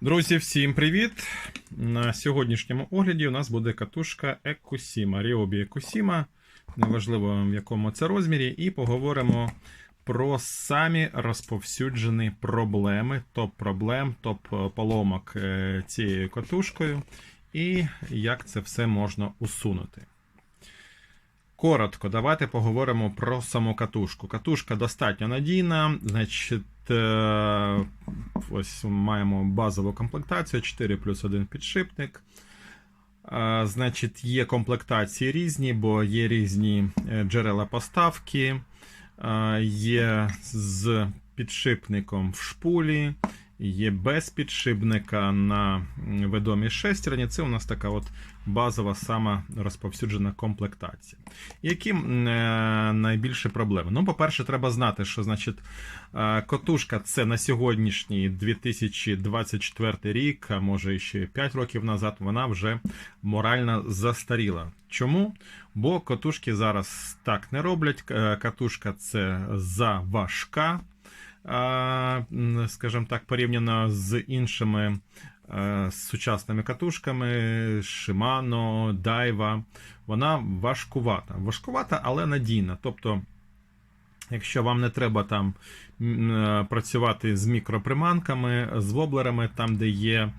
Друзі, всім привіт! На сьогоднішньому огляді у нас буде катушка Екусіма, Ryobi Екусіма, неважливо в якому це розмірі, і поговоримо про самі розповсюджені проблеми, топ-проблем, топ-поломок е, цією катушкою, і як це все можна усунути. Коротко, давайте поговоримо про саму катушку. Катушка достатньо надійна, значить, е, ось маємо базову комплектацію 4 плюс 1 підшипник. Е, Значить, є комплектації різні, бо є різні е, джерела поставки, є з підшипником в шпулі, є без підшипника на ведомій шестерні. Це у нас така от базова сама розповсюджена комплектація. Які е, найбільші проблеми? Ну, по-перше, треба знати, що значить е, котушка це на сьогоднішній 2024 рік, а може ще 5 років назад, вона вже морально застаріла. Чому? Бо котушки зараз так не роблять. Е, Катушка це заважка, скажімо так, порівняно з іншими е, сучасними катушками Shimano, Daiwa. Вона важкувата. Важкувата, але надійна. Тобто, якщо вам не треба там е, працювати з мікроприманками, з воблерами, там, де є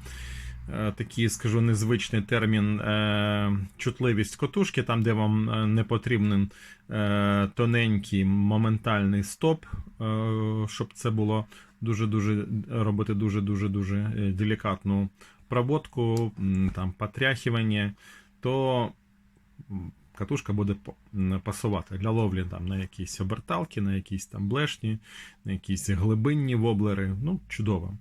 такий, скажу, незвичний термін е, чутливість котушки, там, де вам е, не потрібен е, тоненький моментальний стоп, е, щоб це було дуже-дуже робити дуже-дуже дуже е, делікатну проводку, там потряхування, то катушка буде пасувати для ловлі там, на якісь оберталки, на якісь там блешні, на якісь глибинні воблери. Ну, чудово.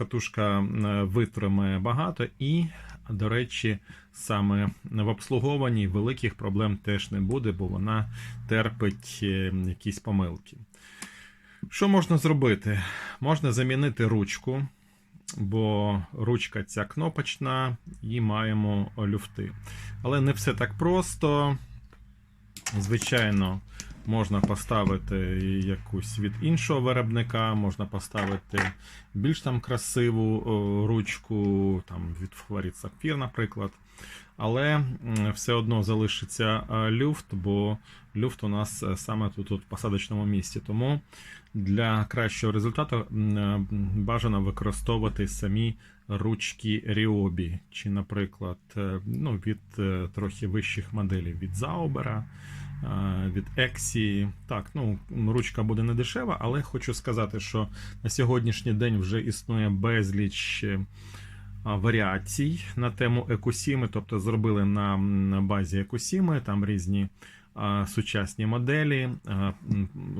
Катушка витримає багато і, до речі, саме в обслуговуванні великих проблем теж не буде, бо вона терпить е, якісь помилки. Що можна зробити? Можна замінити ручку, бо ручка ця кнопочна і маємо люфти. Але не все так просто. Звичайно, можна поставити якусь від іншого виробника, можна поставити більш там красиву ручку, там від Флорід Сапфір, наприклад. Але все одно залишиться е, люфт, бо люфт у нас е, саме тут, тут в посадочному місці. Тому для кращого результату е, бажано використовувати самі ручки Ryobi, чи, наприклад, е, ну, від е, трохи вищих моделей від е, від Exi. Так, ну, ручка буде не дешева, але хочу сказати, що на сьогоднішній день вже існує безліч. е, варіацій на тему екосіми, тобто зробили на, базі екосіми, там різні а, сучасні моделі, а,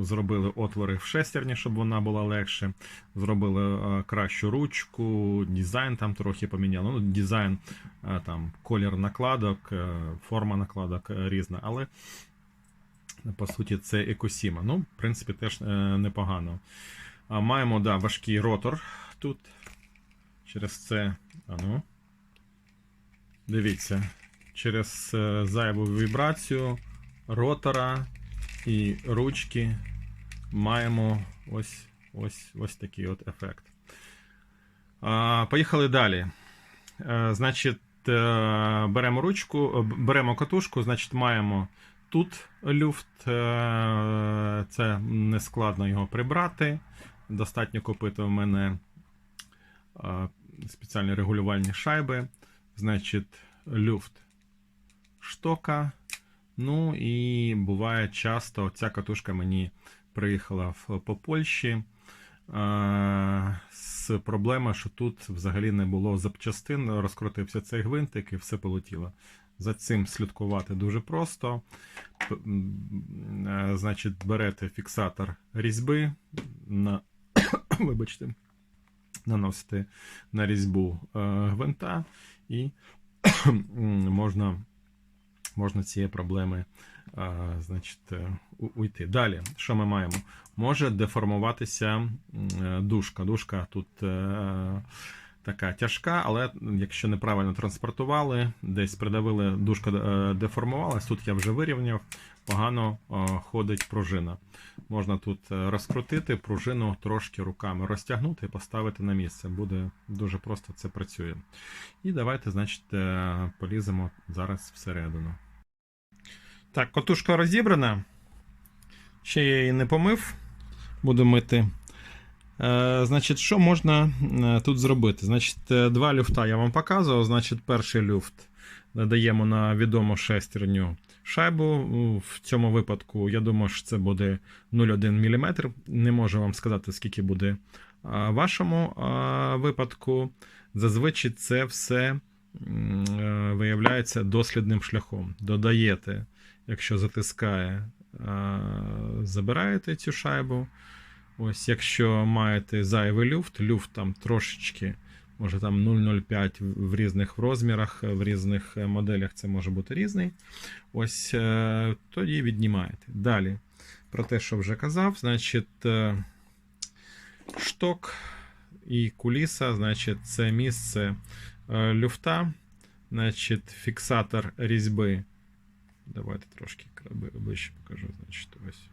зробили отвори в шестерні, щоб вона була легше, зробили а, кращу ручку, дизайн там трохи поміняли. Ну, дизайн, а, там, колір накладок, е, форма накладок е, різна, але по суті це екосіма. Ну, в принципі, теж е, непогано. А, маємо да, важкий ротор тут. Через це. А ну. Дивіться. Через е, зайву вібрацію ротора і ручки маємо ось ось, ось такий от ефект. А, поїхали далі. Е, значить, беремо ручку, беремо катушку, значить, маємо тут люфт. е, Це не складно його прибрати. Достатньо купити в мене спеціальні регулювальні шайби, значить, люфт штока. Ну і буває часто ця катушка мені приїхала по Польщі а, з проблемою, що тут взагалі не було запчастин, розкрутився цей гвинтик і все полетіло. За цим слідкувати дуже просто. Е, Значить, берете фіксатор різьби на вибачте, наносите на різьбу е, гвинта і можна, можна цієї проблеми е, значить, уйти. Далі, що ми маємо? Може деформуватися дужка. Дужка тут така тяжка, але якщо неправильно транспортували, десь придавили, дужка е, деформувалась, тут я вже вирівняв, погано е, ходить пружина. Можна тут е, розкрутити пружину трошки руками розтягнути і поставити на місце. Буде дуже просто це працює. І давайте, значить, поліземо зараз всередину. Так, котушка розібрана. Ще я її не помив. Буду мити. Е, значить, що можна е, тут зробити? Значить, е, два люфта я вам показував. Значить, перший люфт надаємо на відому шестерню шайбу. В цьому випадку, я думаю, що це буде 0,1 мм. Не можу вам сказати, скільки буде в вашому випадку. Зазвичай це все виявляється дослідним шляхом. Додаєте, якщо затискає, забираєте цю шайбу. Ось, якщо маєте зайвий люфт, люфт там трошечки, може там 0,05 в різних розмірах, в різних е, моделях це може бути різний. Ось е, тоді віднімаєте. Далі, про те, що вже казав, значить, е, шток і куліса, значить, це місце люфта, значить, фіксатор різьби. Давайте трошки ближче покажу. Значить, ось,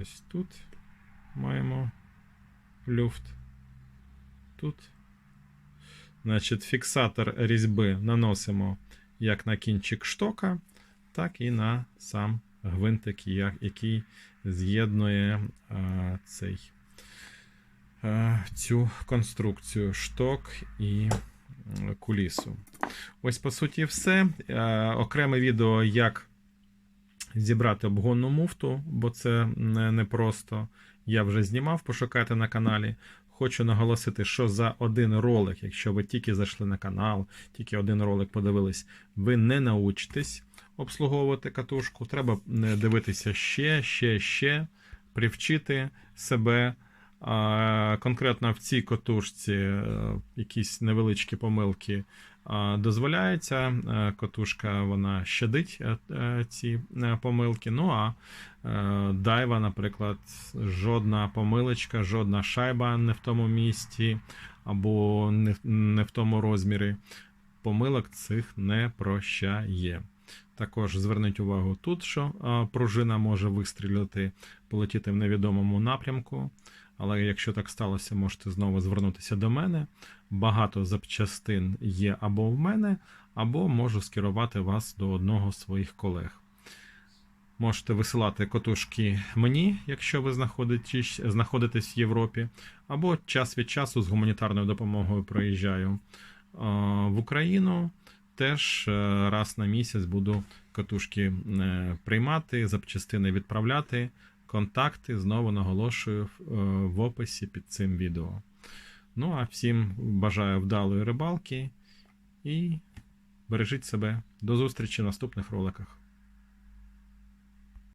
ось тут маємо люфт. Тут. Значить, фіксатор різьби наносимо як на кінчик штока, так і на сам гвинтик, який з'єднує а, цей, а, цю конструкцію шток і кулісу. Ось, по суті, все. Е, Окреме відео, як зібрати обгонну муфту, бо це не, не просто. Я вже знімав, пошукайте на каналі. Хочу наголосити, що за один ролик, якщо ви тільки зайшли на канал, тільки один ролик подивились, ви не научитесь обслуговувати катушку. Треба е, дивитися ще, ще, ще, привчити себе. Конкретно в цій катушці е, якісь невеличкі помилки дозволяється. Е, Катушка вона щадить е, е, ці помилки. Ну а дайва, наприклад, жодна помилочка, жодна шайба не в тому місці або не, в- тому розмірі. Помилок цих не прощає. Також зверніть увагу тут, що пружина може вистрілити, полетіти в невідомому напрямку. Але якщо так сталося, можете знову звернутися до мене. Багато запчастин є або в мене, або можу скерувати вас до одного з своїх колег. Можете висилати котушки мені, якщо ви знаходитесь, знаходитесь в Європі, або час від часу з гуманітарною допомогою проїжджаю в Україну. Теж е, раз на місяць буду котушки е, приймати, запчастини відправляти. Контакти знову наголошую в- е, описі під цим відео. Ну а всім бажаю вдалої рибалки і бережіть себе. До зустрічі в наступних роликах.